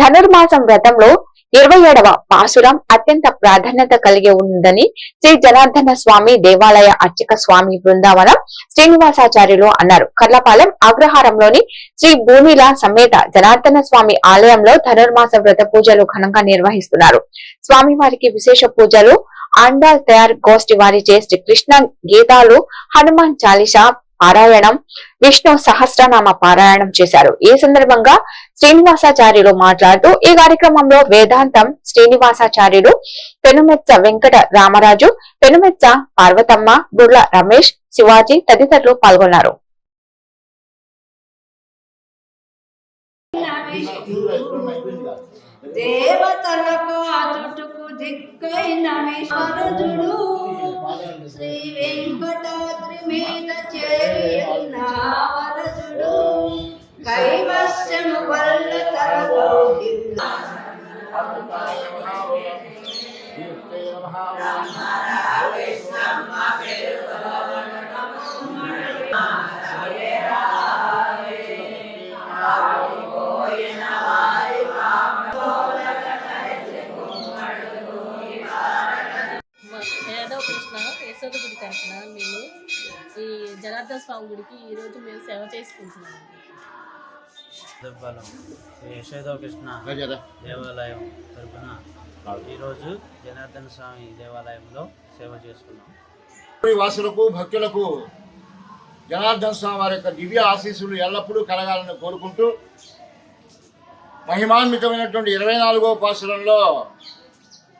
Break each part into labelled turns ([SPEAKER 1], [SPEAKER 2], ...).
[SPEAKER 1] ధనుర్మాసం వ్రతంలో ఇరవై ఏడవ పాసురం అత్యంత ప్రాధాన్యత కలిగి ఉందని శ్రీ జనార్దన స్వామి దేవాలయ అర్చక స్వామి బృందావనం శ్రీనివాసాచార్యులు అన్నారు. కర్లపాలెం అగ్రహారంలోని శ్రీ భూమిల సమేత జనార్దన స్వామి ఆలయంలో ధనుర్మాస వ్రత పూజలు ఘనంగా నిర్వహిస్తున్నారు. స్వామివారికి విశేష పూజలు ఆండాల్ తయారు గోష్ఠి వారిచే శ్రీ కృష్ణ గీతాలు హనుమాన్ చాలీసా పారాయణం విష్ణు సహస్రనామ పారాయణం చేశారు. ఈ సందర్భంగా శ్రీనివాసాచార్యులు మాట్లాడుతూ ఈ కార్యక్రమంలో వేదాంతం శ్రీనివాసాచార్యులు పెనుమెచ్చ వెంకట రామరాజు పెనుమెచ్చ పార్వతమ్మ బుర్ల రమేష్ శివాజీ తదితరులు పాల్గొన్నారు.
[SPEAKER 2] దేవతలకు అతుటుకు దిక్కైన విశ్వరుడు శ్రీ వెంకటాద్రి
[SPEAKER 3] యశోద గుడి తరఫున మేము ఈ జనార్దన స్వామి గుడికి ఈరోజు మేము సేవ చేసుకుంటున్నాము
[SPEAKER 4] దుర్బలం శ్రీ యశోద కృష్ణ దేవాలయం తరపున ఈరోజు జనార్దన స్వామి దేవాలయంలో సేవ చేసుకున్నాం
[SPEAKER 5] వాసులకు భక్తులకు జనార్దన స్వామి వారి యొక్క దివ్య ఆశీస్సులు ఎల్లప్పుడూ కలగాలని కోరుకుంటూ మహిమాన్వితమైనటువంటి ఇరవై నాలుగో పాసురంలో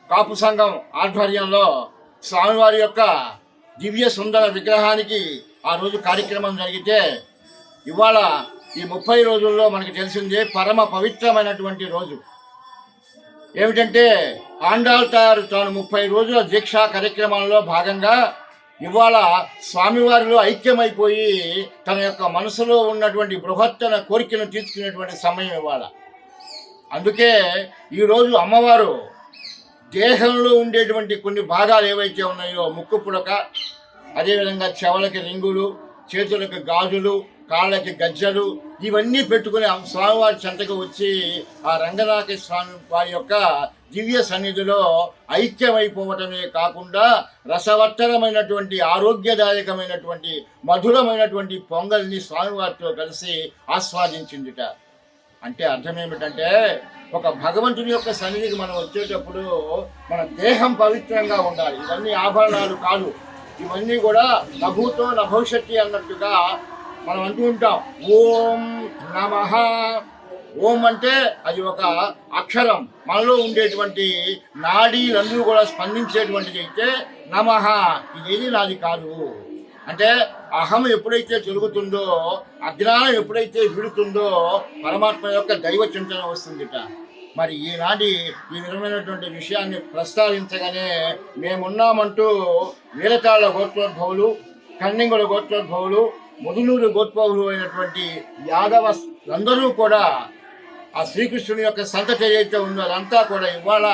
[SPEAKER 5] కాపు సంఘం ఆధ్వర్యంలో స్వామివారి యొక్క దివ్య సుందర విగ్రహానికి ఆ రోజు కార్యక్రమం జరిగితే ఇవాళ ఈ ముప్పై రోజుల్లో మనకు తెలిసిందే పరమ పవిత్రమైనటువంటి రోజు. ఏమిటంటే ఆండాల్ తయారు తాను ముప్పై రోజుల దీక్షా కార్యక్రమంలో భాగంగా ఇవాళ స్వామివారిలో ఐక్యమైపోయి తన యొక్క మనసులో ఉన్నటువంటి బృహత్తన కోరికను తీర్చుకునేటువంటి సమయం ఇవాళ. అందుకే ఈరోజు అమ్మవారు దేహంలో ఉండేటువంటి కొన్ని భాగాలు ఏవైతే ఉన్నాయో ముక్కు పుడక అదేవిధంగా చెవులకి రింగులు చేతులకు గాజులు కాళ్ళకి గజ్జలు ఇవన్నీ పెట్టుకుని ఆ స్వామివారి చెంతకు వచ్చి ఆ రంగనాథ స్వామి వారి యొక్క దివ్య సన్నిధిలో ఐక్యమైపోవటమే కాకుండా రసవత్తరమైనటువంటి ఆరోగ్యదాయకమైనటువంటి మధురమైనటువంటి పొంగల్ని స్వామివారితో కలిసి ఆస్వాదించిందిట. అంటే అర్థం ఏమిటంటే ఒక భగవంతుని యొక్క సన్నిధికి మనం వచ్చేటప్పుడు మన దేహం పవిత్రంగా ఉండాలి. ఇవన్నీ ఆభరణాలు కాదు. ఇవన్నీ కూడా నభూతో నభవిష్యత్తి అన్నట్టుగా మనం అంటూ ఉంటాం ఓం నమ. ఓం అంటే అది ఒక అక్షరం. మనలో ఉండేటువంటి నాడీలన్నీ కూడా స్పందించేటువంటిది అయితే నమ. ఇదేది నాది కాదు. అంటే అహం ఎప్పుడైతే తిరుగుతుందో అజ్ఞానం ఎప్పుడైతే విడుతుందో పరమాత్మ యొక్క దైవ చింతన వస్తుందిట. మరి ఈనాటి ఈ విధమైనటువంటి విషయాన్ని ప్రస్తావించగానే మేమున్నామంటూ వీరతాళ గోత్రోద్భవులు కన్నింగుల గోత్రోద్భవులు ముదునూరు గోత్పౌరు అయినటువంటి యాదవ అందరూ కూడా ఆ శ్రీకృష్ణుని యొక్క సంతతి ఏదైతే ఉందో అదంతా కూడా ఇవాళ